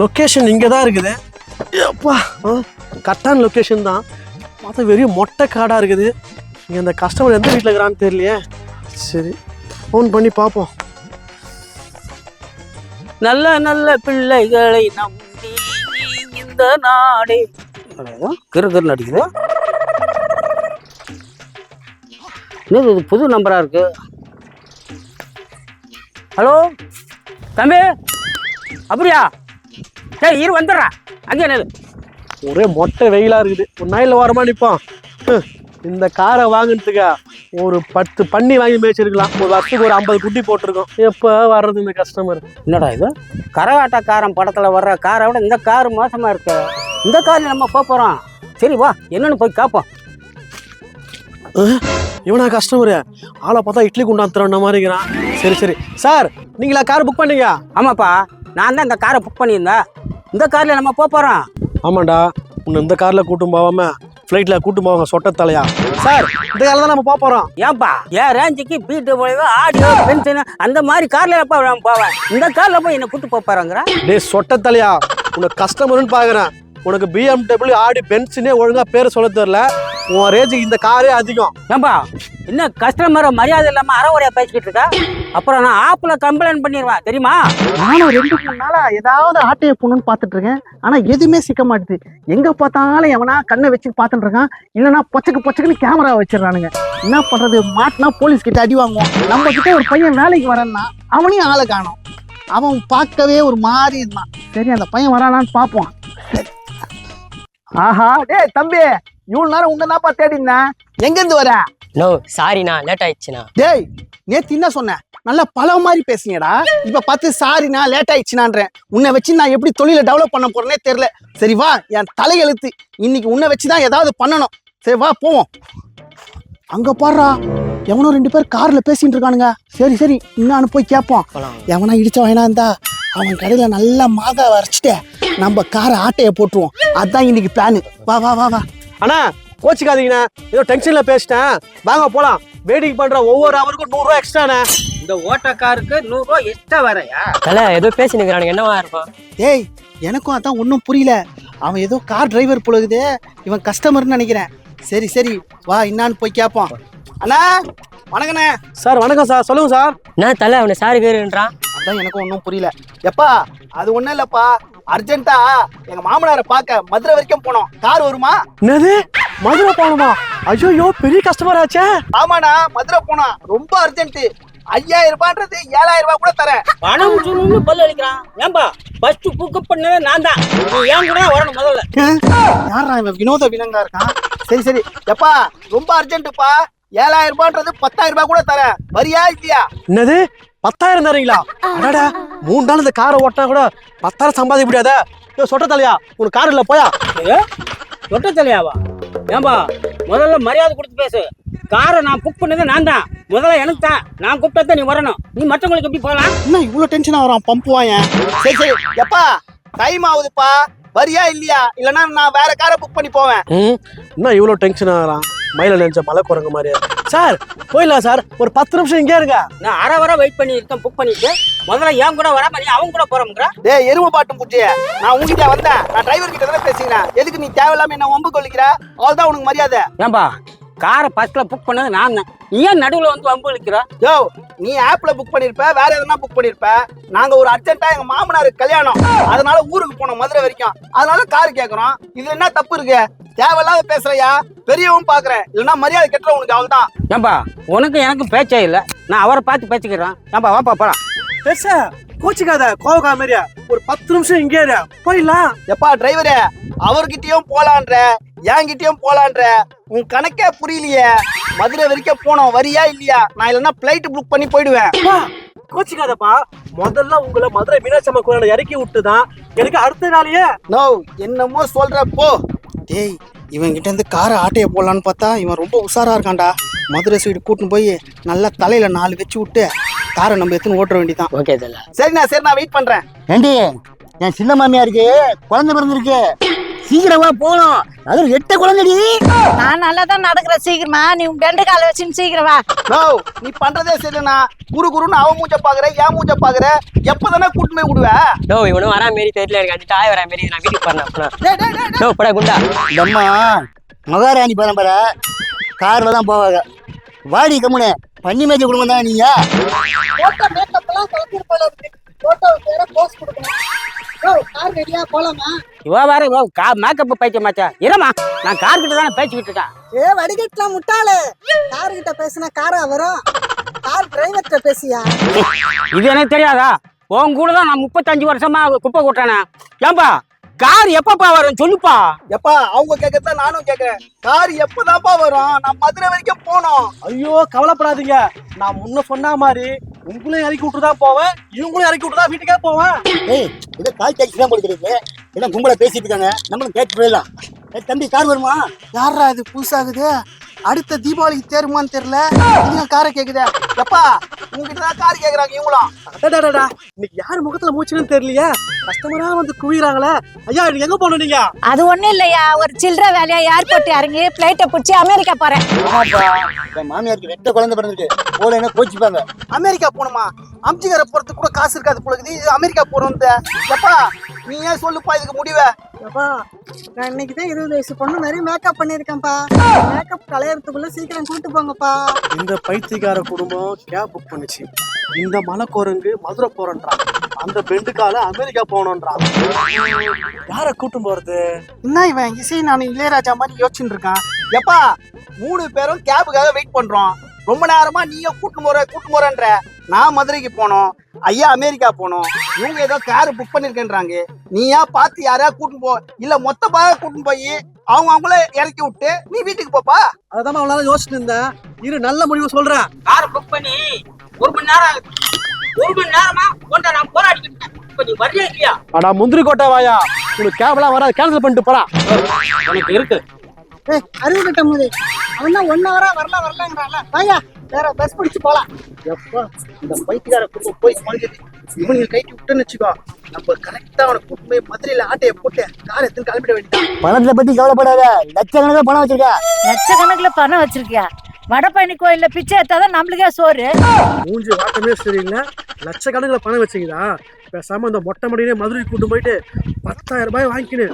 Location இங்கே தான் இருக்குது. அப்பா கரெக்டான லொக்கேஷன் தான். பார்த்தா வெறும் மொட்டை காடாக இருக்குது. இங்கே அந்த கஸ்டமர் எந்த வீட்டில் இருக்கிறான்னு தெரியலையே. சரி ஃபோன் பண்ணி பார்ப்போம் நல்ல நல்ல பிள்ளைகளை நம்பி இந்த நாடே. கிரு கிரு நடிக்குது என்னது இது புது நம்பரா இருக்கு? ஹலோ தம்பி? அப்படியா? சரி இரு வந்துடுறேன் அங்கே நில்லு ஒரே மொட்டை வெயிலாக இருக்குது. ஒரு நாயில் வாரமா நிற்பான் இந்த காரை வாங்கினதுக்கு ஒரு பத்து பண்ணி வாங்கி மேய்ச்சிருக்கலாம். ஒரு வருஷத்துக்கு ஒரு ஐம்பது குட்டி போட்டிருக்கோம். எப்போ வர்றது இந்த கஸ்டமர் என்னடா இது? கரகாட்டக்காரன் படத்தில் வர்ற காரை விட இந்த கார் மோசமாக இருக்கு. இந்த காரில் நம்ம போக போகிறோம் சரி வா. என்னன்னு போய் கேட்போம் இவனா கஸ்டமரு ஆளை பார்த்தா இட்லி குண்டாந்துறோம் மாதிரி இருக்கிறான். சரி சரி. சார் நீங்களா கார் புக் பண்ணீங்க? ஆமாப்பா. நான் தான் இந்த காரை புக் பண்ணியிருந்தேன். இந்த காரில் நம்ம போக போகிறோம் ஆமாண்டா உன்னை இந்த காரில் கூட்டும் போகாம ஃப்ளைட்டில் கூட்டும் போவாங்க சொட்ட தலையா? சார் இந்த காரில் தான் நம்ம போக போகிறோம் ஏன்பா என் ரேஞ்சுக்கு பீட்டு போய் ஆடியோ பென்ஷன் அந்த மாதிரி கார்ல நான் போவேன்? இந்த கார்ல போய் என்ன கூட்டு போறாங்கிற? டேய் சொட்ட தலையா? உன்னை கஸ்டமர்னு பார்க்குறேன் உனக்கு பிஎம்டபிள்யூ ஆடி பென்சினே ஒழுங்காக பேர் சொல்ல தெரில உன் ரேஞ்சுக்கு இந்த காரே அதிகம். ஏன்பா என்ன கஸ்டமரை மரியாதை இல்லாம அறவுரையா பேசிக்கிட்டு இருக்கா? அப்புறம் நான் ஆப்ல கம்ப்ளைண்ட் பண்ணிடுவேன் தெரியுமா? நானும் ரெண்டு மூணு நாளா ஏதாவது ஆட்டைய போகணும்னு பார்த்துட்டு இருக்கேன். ஆனா எதுவுமே சிக்க மாட்டுது. எங்க பார்த்தாலும் எவனா கண்ணை வச்சு பார்த்துட்டு இருக்கான். இல்லைன்னா பொச்சக்கு பொச்சக்குன்னு கேமரா வச்சிடறானுங்க. என்ன பண்றது? மாட்டினா போலீஸ் கிட்ட அடி வாங்குவோம். நம்ம கிட்ட ஒரு பையன் வேலைக்கு வரேன்னா அவனையும் ஆளை காணோம். அவன் பார்க்கவே ஒரு மாதிரி இருந்தான். சரி அந்த பையன் வரானான்னு பார்ப்போம். ஆஹா டேய் தம்பி இவ்வளவு நேரம் உன்னதாப்பா தேடி இருந்தேன் எங்க இருந்து வர? நோ சாரிண்ணா லேட் ஆயிடுச்சுண்ணா. டேய் நேத்து என்ன சொன்னேன் நல்லா பல மாதிரி பேசுனீடா இப்ப பார்த்து சாரிண்ணா லேட் ஆயிடுச்சுனான்றேன். உன்னை வச்சு நான் எப்படி தொழிலை டெவலப் பண்ண போறேனே தெரியல. சரி வா என் தலையெழுத்து. இன்னைக்கு உன்னை வச்சு தான் ஏதாவது பண்ணணும். சரி வா போவோம். அங்க பாடுறா எவனோ ரெண்டு பேர் கார்ல பேசிட்டு இருக்கானுங்க. சரி சரி இன்னும் போய் கேட்போம் எவனா இடிச்ச வேணா இருந்தா அவன் கடையில நல்லா மாதா வரைச்சிட்டு நம்ம காரை ஆட்டைய போட்டுருவோம். அதான் இன்னைக்கு பிளானு வா வா வா வா. அண்ணா கோச்சிக்காதீங்கண்ணா. ஏதோ டென்ஷனில் பேசிட்டேன். வாங்க போகலாம் வேடிக்கை பண்ணுற ஒவ்வொரு அவருக்கும் நூறுரூவா எக்ஸ்ட்ராண்ணே இந்த ஓட்டக்காருக்கு நூறு ரூபாய் எக்ஸ்ட்ரா வரையா தல ஏதோ பேசி நிக்கிறானுங்க என்னவா இருக்கும்? ஏய் எனக்கும் அதான் ஒன்றும் புரியல. அவன் ஏதோ கார் டிரைவர் பொழுகுது இவன் கஸ்டமர்னு நினைக்கிறேன். சரி சரி. வா என்னான்னு போய் கேட்போம் அண்ணா வணக்கண்ணே. சார் வணக்கம் சார். சொல்லுங்கள் சார். என்ன தல அவனை சாரி கேருன்றான் அதான் எனக்கும் ஒன்றும் புரியல. எப்பா அது ஒன்றும் இல்லைப்பா. அர்ஜென்ட்டா எங்க மாமனாரை பார்க்க மதுரை வரைக்கும் போனோம். கார் வருமா? என்னது? மதுரை போகணுமா? ஐயோ பெரிய கஸ்டமர் ஆச்சே. ஆமாண்ணா மதுரை போனோம் ரொம்ப அர்ஜென்ட் ஐயாயிரம் ரூபான்றது ஏழாயிரம் ரூபாய் கூட தரேன். பணம் சொல்லணும்னு பல்ல அடிக்கிறான் ஏன்பா? ஃபர்ஸ்ட் புக்கப் பண்ணதே நான் தான் நீ ஏன் கூட வரணும் முதல்ல? யாரா இவன்? வினோத வினங்கா இருக்கான் சரி சரி. எப்பா ரொம்ப அர்ஜென்ட்டுப்பா. ஏழாயிரம் ரூபான்றது பத்தாயிரம் ரூபாய் கூட தரேன். வரியா இல்லையா? என்னது? பத்தாயிரம் தரீங்களா? அடடா மூணு நாள் இந்த காரை ஓட்டினா கூட பத்தாயிரம் சம்பாதிக்க முடியாதா? ஏய், சொட்ட தலையா உனக்கு கார் இல்லை போயா. ஏ? தொட்ட தலையாவா ஏன்பா முதல்ல மரியாதை கொடுத்து பேசு. காரை நான் புக் பண்ணது நான் தான் முதல்ல எனக்கு தான். நான் கூப்பிட்டா நீ வரணும். நீ மற்றவங்களுக்கு எப்படி போகலாம்? என்ன இவ்வளவு டென்ஷனா வரான்? பம்ப் வாயன் சரி சரி. எப்பா டைம் ஆகுதுப்பா. வரியா இல்லையா? இல்லனா நான் வேற காரை புக் பண்ணி போவேன். ம்? என்ன இவ்வளோ டென்ஷன் ஆகிறான் மயில நினைச்ச மலை குரங்கு மாதிரி சார் போயிடலாம் சார். ஒரு பத்து நிமிஷம் இங்கே இருங்க. நான் அரை வர வெயிட் பண்ணி இருக்கேன் புக் பண்ணிட்டு. முதல்ல என் கூட வராம நீ அவங்க கூட போறோம்ங்கிற டேய் எருமை பாட்டும் பூச்சிய நான் உங்ககிட்ட வந்தேன். நான் டிரைவர் கிட்ட தானே பேசிக்கிறேன். எதுக்கு நீ தேவையில்லாம என்ன வம்பு கொள்ளிக்கிற அவ்வளவுதான் உனக்கு மரியாதை. ஏன்பா காரை ஃபர்ஸ்ட்ல புக் பண்ணது நான் தான். நீ ஏன் நடுவில் வந்து வம்பு இழுக்கிற யோ நீ ஆப்ல புக் பண்ணிருப்ப வேற எதனா புக் பண்ணிருப்ப. நாங்க ஒரு அர்ஜென்ட்டா எங்க மாமனாருக்கு கல்யாணம். அதனால ஊருக்கு போனோம் மதுரை வரைக்கும். அதனால கார் கேக்குறோம். இதுல என்ன தப்பு இருக்கு? தேவையில்லாத பேசுறியா? பெரியவும் பாக்குறேன். இல்லைன்னா மரியாதை கெட்டுற உனக்கு அவள்தான். ஏன்பா உனக்கு எனக்கு பேச்சே இல்லை. நான் அவரை பார்த்து பேசிக்கிறேன். ஏன்பா வாப்பா போலாம். பெருசா கோச்சிக்காத கோவக்கா மாதிரியா? ஒரு பத்து நிமிஷம் இங்கே இரு. போயிடலாம். எப்பா டிரைவரே அவர்கிட்டயும் போலான்ற. என்கிட்டயும் போலான்ற. உன் கணக்கே புரியலையே. மதுரை வரைக்கும் போனோம் வரியா இல்லையா? நான் இல்லைன்னா பிளைட் புக் பண்ணி போயிடுவேன். கோச்சிக்காதப்பா. முதல்ல உங்களை மதுரை மீனாட்சி அம்மா கோயில இறக்கி விட்டு தான் எனக்கு அடுத்த நாளையே நோ என்னமோ சொல்ற போ. டேய் இவன் கிட்ட இருந்து காரை ஆட்டைய போடலான்னு பார்த்தா இவன் ரொம்ப உஷாரா இருக்கான்டா. மதுரை சைடு கூட்டின்னு போய் நல்லா தலையில நாலு வச்சு விட்டு காரை நம்ம எத்தனை ஓட்டுற வேண்டியதான் ஓகே சரிண்ணா சரி நான் வெயிட் பண்றேன். ஏண்டி என் சின்ன மாமியாருக்கு குழந்தை பிறந்திருக்கு. சீக்கிரமா போகணும். அதுவும் எட்ட குழந்தைடி. நான் நல்லா தான் நடக்கிறேன் சீக்கிரமா. நீ உன் ரெண்டு காலை வச்சுன்னு சீக்கிரம் வா. நோ நீ பண்றதே சரிண்ணா குரு குருன்னு அவன் மூஞ்ச பாக்குற ஏன் மூஞ்ச பாக்குற. எப்பதானே கூட்டு போய் விடுவ? டோ இவனும் வரா மாரி தெரியல. அந்த டாய் வரா மாரி நான் வீட்டுக்கு போறேன் டோ படா குண்டா. இந்த அம்மா மகாராணி பரம்பரை கார்ல தான் போவாங்க. வாடி கம்முனு பன்னி மேய்ச்ச குடும்பம் தான் நீங்க? போட்டோ மேக்கப் எல்லாம் கலந்துரு போல இருக்கு போட்டோ வேற போஸ் கொடுக்கணும். ஓ கார் ரெடியா போலாமா? இவ வேற இவ கா மேக்கப் பைத்திய மாச்சா. இருமா நான் கார் கிட்ட தானே பேசிக்கிட்டு இருக்கேன். ஏ வடிகட்டலாம் முட்டாளு. கார் கிட்ட பேசினா காரா வரும். கார் டிரைவர்கிட்ட பேசியா? இது எனக்கு தெரியாதா? உன் கூட தான் நான் முப்பத்தஞ்சு வருஷமா குப்பை கொட்டுறேனே. ஏன்பா கார் எப்பப்பா வரும்? சொல்லுப்பா. எப்பா அவங்க கேட்கத்தான் நானும் கேட்கறேன் கார் எப்பதான்ப்பா வரும்? நான் மதுரை வரைக்கும் போனோம் ஐயோ கவலைப்படாதீங்க. நான் முன்ன சொன்ன மாதிரி உங்களையும் இறக்கி விட்டு தான் போவேன். இவங்களையும் இறக்கி விட்டு தான் வீட்டுக்கே போவேன். ஏய் இதை கால் டாக்ஸி தான் போடுறது என்ன கும்பல பேசிட்டு இருக்காங்க. நம்மளும் கேட்டு போயிடலாம். தம்பி கார் வருமா? யாரா இது? புதுசாகுது அடுத்த தீபாவளிக்கு தேருமான்னு தெரியல. நீங்க காரை கேக்குதே. எப்பா உங்ககிட்ட தான் கார் கேக்குறாங்க இவங்களும். அடடடடா இன்னைக்கு யார் முகத்துல மூச்சுன்னு தெரியலையே? கஸ்டமரா வந்து குவிறாங்களே ஐயா இது எங்க போகணும் நீங்க? அது ஒண்ணும் இல்லையா. ஒரு சில்லற வேலையா ஏர்போர்ட் இறங்கி பிளைட்டை பிடிச்சி அமெரிக்கா போறேன். என் மாமியாருக்கு ரெட்ட குழந்தை பிறந்திருக்கு. போலேன்னா கோச்சிப்பாங்க. அமெரிக்கா போகணுமா? அம்ஜிகரை போறதுக்கு கூட காசு இருக்காது போல இருக்குது இது அமெரிக்கா போறோம் எப்பா நீ ஏன் சொல்லுப்பா இதுக்கு முடிவை? அப்பா நான் இன்னைக்கு தான் இருபது வயசு பொண்ணு மாதிரி மேக்கப் பண்ணியிருக்கேன்ப்பா. மேக்கப் கலையறதுக்குள்ள சீக்கிரம் கூட்டு போங்கப்பா. இந்த பைத்தியக்கார குடும்பம் கேப் புக் பண்ணுச்சு. இந்த மலைக்கோரங்கு மதுரை போறேன்றான். அந்த பெண்டுக்கால அமெரிக்கா போகணுன்றான். யார கூட்டும் போறது? என்ன இவன் இசை நான் இளையராஜா மாதிரி யோசிச்சுட்டு இருக்கான். எப்பா மூணு பேரும் கேபுக்காக வெயிட் பண்றோம். ரொம்ப நேரமா நீங்க கூட்டு போற கூட்டு போறன்ற. நான் மதுரைக்கு போனோம். ஐயா அமெரிக்கா போனோம். இவங்க ஏதோ கார் புக் பண்ணிருக்கேன்றாங்க. நீ ஏன் பார்த்து யாரையா கூட்டு போ. இல்ல மொத்த பாக கூட்டு போய் அவங்க அவங்கள இறக்கி விட்டு நீ வீட்டுக்கு போப்பா. அதான் அவளால யோசிச்சுட்டு இருந்தேன். இரு நல்ல முடிவு சொல்றேன். கார் புக் பண்ணி ஒரு மணி நேரம் ஒரு மணி நேரமா கொண்ட நான் போராடிக்கிட்டு இருக்கேன். இப்ப நீ வரியா இல்லையா? அடா முந்திரி கோட்டை வாயா. உனக்கு கேப்லாம் வராது. கேன்சல் பண்ணிட்டு போடா. உனக்கு இருக்கு. ஏய் அறிவு கிட்ட போது அவன் தான் ஒன் ஹவரா வரல வரலங்கிறான்ல. வாயா வேற பஸ் பிடிச்சு போலாம். எப்பா இந்த பைத்தியக்கார குடும்பம் போய் குறைஞ்சது இவனுங்க கைக்கு விட்டுன்னு வச்சுக்கோ. நம்ம கரெக்டா அவனுக்கு போய் மதுரையில ஆட்டையை போட்டு கார் எடுத்து கிளம்பிட வேண்டியது பணத்தை பத்தி கவலைப்படாத. லட்சக்கணக்கில் பணம் வச்சிருக்க லட்சக்கணக்குல பணம் வச்சிருக்கியா? வடபழனி கோயில்ல பிச்சை எடுத்தாதான் நம்மளுக்கே சோறு. மூஞ்சி வாட்டமே சரியில்லை. லட்சக்கணக்கில் பணம் வச்சுக்கிதா? பேசாம இந்த மொட்டை மடியிலே மதுரைக்கு கூட்டு போயிட்டு பத்தாயிரம் ரூபாய் வாங்கிக்கின்னு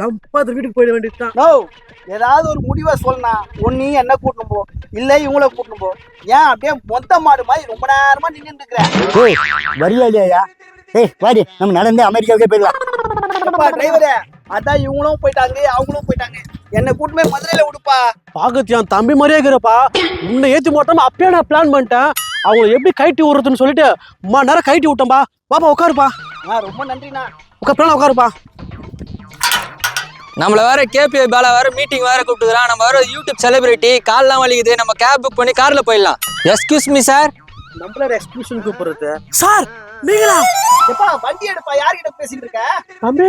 லம்பா அது வீட்டுக்கு போயிட வேண்டியதுதான். நோ ஏதாவது ஒரு முடிவை சொல்லனா ஒன்னு என்ன கூட்டணும் போ. இல்ல இவங்கள கூட்டணும் போ. ஏன் அப்படியே மொத்த மாடு மாதிரி ரொம்ப நேரமா நின்னுட்டு இருக்கிற? ஏய் வரியா இல்லையா ஏய் வாடி நம்ம நடந்து அமெரிக்காவுக்கே போயிடலாம். டிரைவரே அதான் இவங்களும் போயிட்டாங்க அவங்களும் போயிட்டாங்க. என்ன கூட்டு போய் மதுரையில விடுப்பா. பாக்கத்து என் தம்பி மாதிரியே இருக்கிறப்பா. உன்னை ஏத்தி மொட்டமா அப்பயே நான் பிளான் பண்ணிட்டேன். அவங்க எப்படி கைட்டி விடுறதுன்னு சொல்லிட்டு அம்மா நேரம் கைட்டி விட்டேன்பா. பாப்பா உட்காருப்பா ஆ ரொம்ப நன்றிண்ணா. உட்கார் பிளான் உட்காருப்பா நம்மள வேற கேபி பேல வேற மீட்டிங் வேற கூப்பிட்டுக்கிறான் நம்ம வேற யூடியூப் செலிபிரிட்டி கால்லாம் வலிக்குது. நம்ம கேப் புக் பண்ணி கார்ல போயிடலாம். எஸ்கியூஸ் மீ சார் நம்மள எக்ஸ்கியூஷன் கூப்பிடுறது. சார் நீங்களா? எப்பா வண்டி எடுப்பா. யார்கிட்ட பேசிட்டு இருக்க? தம்பி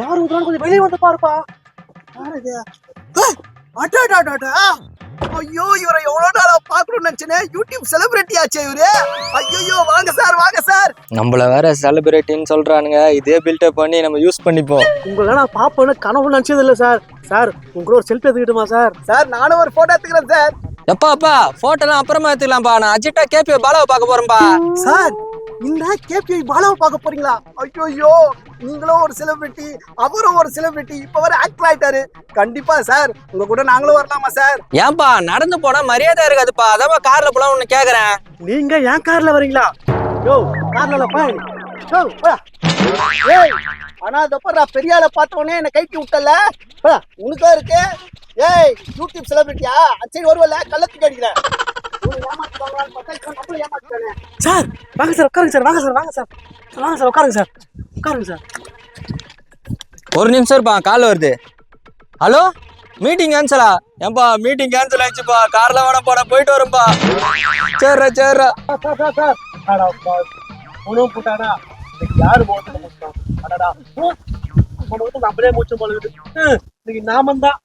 யார் கொஞ்சம் வெளியே வந்து பாருப்பா. ஐயோ இவரை எவ்வளவு நாளா பாக்கணும்னு நினைச்சேன். யூடியூப் செலிபிரிட்டி ஆச்சு இவரு. ஐயோ வாங்க சார் வாங்க சார் நம்மள வேற செலிபிரிட்டின்னு சொல்றானுங்க. இதே பில்டப் பண்ணி நம்ம யூஸ் பண்ணிப்போம். உங்களை நான் பாப்பேன்னு கனவு நினைச்சது இல்லை சார் சார் உங்களோட ஒரு செல்ஃபி எடுத்துக்கிட்டுமா சார் சார் நானும் ஒரு போட்டோ எடுத்துக்கிறேன் சார் எப்பா அப்பா போட்டோலாம் அப்புறமா எடுத்துக்கலாம்ப்பா. நான் அஜிட்டா கேபி பாலாவை பார்க்க போறேன்பா. சார் இந்த கேபிஐ பாலாவை பார்க்க போறீங்களா? ஐயோ நீங்களும் ஒரு செலிபிரிட்டி அவரும் ஒரு செலிபிரிட்டி இப்ப வர ஆக்டர் ஆயிட்டாரு. கண்டிப்பா சார் உங்க கூட நாங்களும் வரலாமா சார் ஏன்பா நடந்து போனா மரியாதை இருக்காதுப்பா. அதான் கார்ல போலாம் ஒன்னு கேக்குறேன். நீங்க என் கார்ல வரீங்களா? யோ கார்ல பாய். ஏய் ஆனா அதப்ப நான் பெரிய ஆளை பார்த்த உடனே என்ன கைட்டி விட்டல உனக்கா இருக்கு. ஏய் யூடியூப் செலிபிரிட்டியா சரி வருவல கள்ளத்துக்கு அடிக்கிறேன். சார் வாங்க சார் உட்காருங்க சார் வாங்க சார் வாங்க சார். வாங்க சார் உட்காருங்க சார். உட்காருங்க சார். ஒரு நிமிஷம் இருப்பா கால் வருது. ஹலோ? மீட்டிங் கேன்சலா ஏன்பா மீட்டிங் கேன்சல் ஆயிடுச்சுப்பா. கார்ல வேணா போட போயிட்டு வரும்பா. சரிடா சரிடா சார் சார் சார் அடா உணவு போட்டாடா யாரு மூச்சான் அடடா. நம்மளே மூச்சு போல இன்னைக்கு நாம தான்